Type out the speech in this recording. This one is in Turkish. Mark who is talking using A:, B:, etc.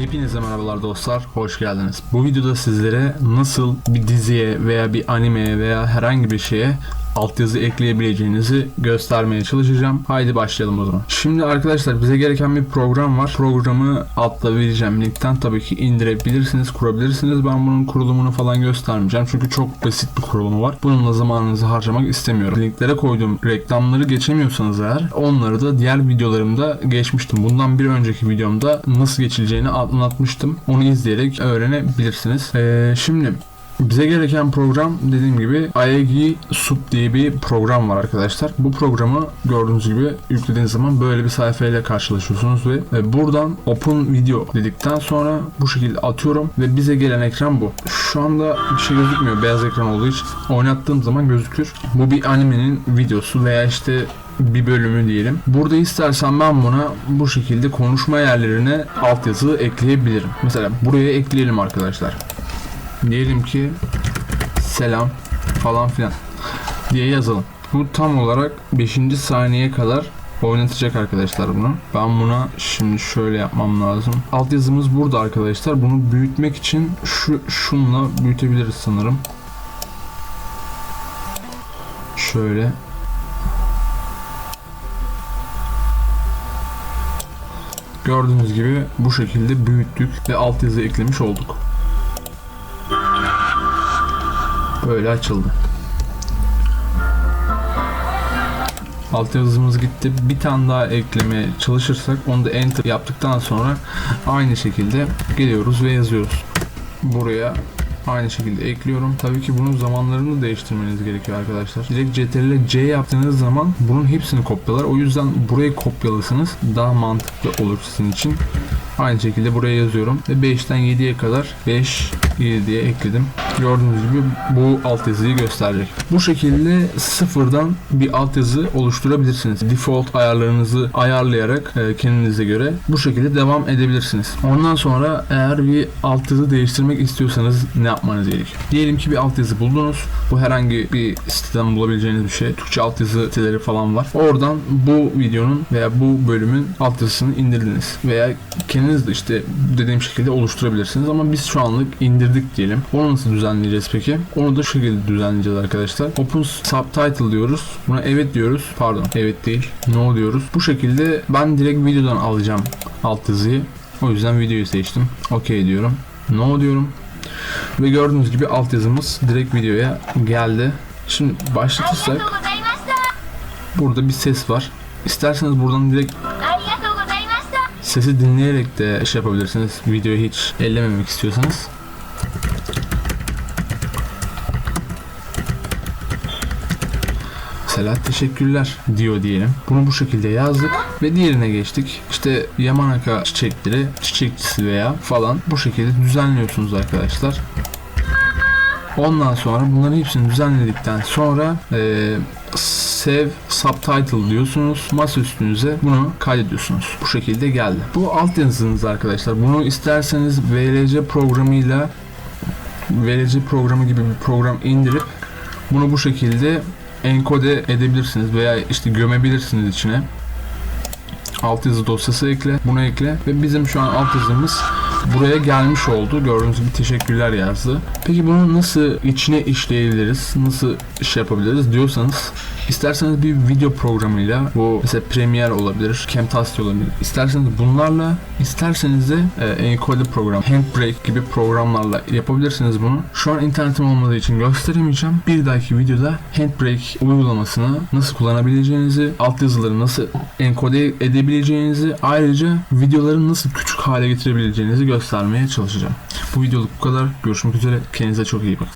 A: Hepinize merhabalar dostlar, hoş geldiniz. Bu videoda sizlere nasıl bir diziye veya bir animeye veya herhangi bir şeye altyazı ekleyebileceğinizi göstermeye çalışacağım. Haydi başlayalım o zaman. Şimdi arkadaşlar bize gereken bir program var. Programı altta vereceğim linkten tabii ki indirebilirsiniz, kurabilirsiniz. Ben bunun kurulumunu falan göstermeyeceğim. Çünkü çok basit bir kurulumu var. Bununla zamanınızı harcamak istemiyorum. Linklere koyduğum reklamları geçemiyorsanız eğer onları da diğer videolarımda geçmiştim. Bundan bir önceki videomda nasıl geçileceğini anlatmıştım. Onu izleyerek öğrenebilirsiniz. Ee, şimdi bize gereken program dediğim gibi IAG Sub diye bir program var arkadaşlar. Bu programı gördüğünüz gibi yüklediğiniz zaman böyle bir sayfayla karşılaşıyorsunuz ve buradan Open Video dedikten sonra bu şekilde atıyorum ve bize gelen ekran bu. Şu anda bir şey gözükmüyor beyaz ekran olduğu için. Oynattığım zaman gözükür. Bu bir animenin videosu veya işte bir bölümü diyelim. Burada istersen ben buna bu şekilde konuşma yerlerine altyazı ekleyebilirim. Mesela buraya ekleyelim arkadaşlar diyelim ki selam falan filan diye yazalım. Bu tam olarak 5. saniyeye kadar oynatacak arkadaşlar bunu. Ben buna şimdi şöyle yapmam lazım. Altyazımız burada arkadaşlar. Bunu büyütmek için şu şunla büyütebiliriz sanırım. Şöyle. Gördüğünüz gibi bu şekilde büyüttük ve altyazı eklemiş olduk. Böyle açıldı. Altyazımız gitti. Bir tane daha eklemeye çalışırsak onu da enter yaptıktan sonra aynı şekilde geliyoruz ve yazıyoruz. Buraya aynı şekilde ekliyorum. Tabii ki bunun zamanlarını değiştirmeniz gerekiyor arkadaşlar. Direkt CTRL C yaptığınız zaman bunun hepsini kopyalar. O yüzden burayı kopyalısınız. Daha mantıklı olur sizin için. Aynı şekilde buraya yazıyorum. Ve 5'ten 7'ye kadar 5, 7 diye ekledim. Gördüğünüz gibi bu altyazıyı gösterecek. Bu şekilde sıfırdan bir altyazı oluşturabilirsiniz. Default ayarlarınızı ayarlayarak e, kendinize göre bu şekilde devam edebilirsiniz. Ondan sonra eğer bir altyazı değiştirmek istiyorsanız ne yapmanız gerekiyor? Diyelim ki bir altyazı buldunuz. Bu herhangi bir siteden bulabileceğiniz bir şey. Türkçe altyazı siteleri falan var. Oradan bu videonun veya bu bölümün altyazısını indirdiniz. Veya kendiniz de işte dediğim şekilde oluşturabilirsiniz. Ama biz şu anlık indirdik diyelim. Onu nasıl düzenleyeceğiz peki? Onu da şu şekilde düzenleyeceğiz arkadaşlar. Open subtitle diyoruz. Buna evet diyoruz. Pardon evet değil. No diyoruz. Bu şekilde ben direkt videodan alacağım alt yazıyı. O yüzden videoyu seçtim. Okey diyorum. No diyorum. Ve gördüğünüz gibi altyazımız direkt videoya geldi. Şimdi başlatırsak burada bir ses var. İsterseniz buradan direkt sesi dinleyerek de şey yapabilirsiniz. Videoyu hiç ellememek istiyorsanız. Mesela teşekkürler diyor diyelim. Bunu bu şekilde yazdık ve diğerine geçtik. İşte Yamanaka çiçekleri, çiçekçisi veya falan bu şekilde düzenliyorsunuz arkadaşlar. Ondan sonra bunların hepsini düzenledikten sonra eee Save Subtitle diyorsunuz. Masa üstünüze bunu kaydediyorsunuz. Bu şekilde geldi. Bu alt yazınız arkadaşlar. Bunu isterseniz VLC programıyla VLC programı gibi bir program indirip bunu bu şekilde enkode edebilirsiniz veya işte gömebilirsiniz içine. Altyazı dosyası ekle, bunu ekle ve bizim şu an altyazımız buraya gelmiş oldu. Gördüğünüz gibi teşekkürler yazdı. Peki bunu nasıl içine işleyebiliriz? Nasıl şey yapabiliriz diyorsanız isterseniz bir video programıyla bu mesela Premiere olabilir, Camtasia olabilir. İsterseniz bunlarla, isterseniz de e, enkode program, Handbrake gibi programlarla yapabilirsiniz bunu. Şu an internetim olmadığı için gösteremeyeceğim. Bir dahaki videoda Handbrake uygulamasını nasıl kullanabileceğinizi, altyazıları nasıl enkode edebileceğinizi, ayrıca videoları nasıl küçük hale getirebileceğinizi göstermeye çalışacağım. Bu videoluk bu kadar. Görüşmek üzere. Kendinize çok iyi bakın.